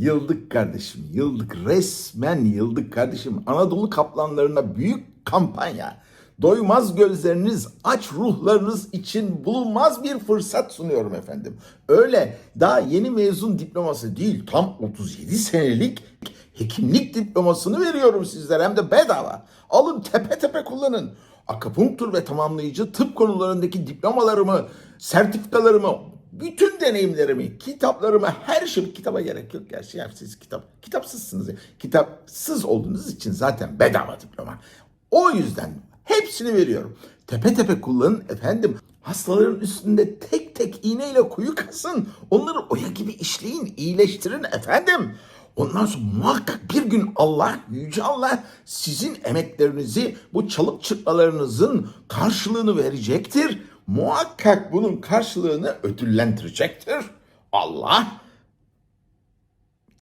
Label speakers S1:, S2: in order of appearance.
S1: Yıldık kardeşim, yıldık. Resmen yıldık kardeşim. Anadolu kaplanlarına büyük kampanya. Doymaz gözleriniz, aç ruhlarınız için bulunmaz bir fırsat sunuyorum efendim. Öyle daha yeni mezun diploması değil, tam 37 senelik hekimlik diplomasını veriyorum sizlere hem de bedava. Alın tepe tepe kullanın. Akupunktur ve tamamlayıcı tıp konularındaki diplomalarımı, sertifikalarımı, bütün deneyimlerimi, kitaplarımı, her şey kitaba gerek yok. Gerçi yani siz kitap, kitapsızsınız. ya. Kitapsız olduğunuz için zaten bedava diploma. O yüzden hepsini veriyorum. Tepe tepe kullanın efendim. Hastaların üstünde tek tek iğneyle kuyu kasın. Onları oya gibi işleyin, iyileştirin efendim. Ondan sonra muhakkak bir gün Allah, Yüce Allah sizin emeklerinizi, bu çalıp çırpmalarınızın karşılığını verecektir. Muhakkak bunun karşılığını ödüllendirecektir. Allah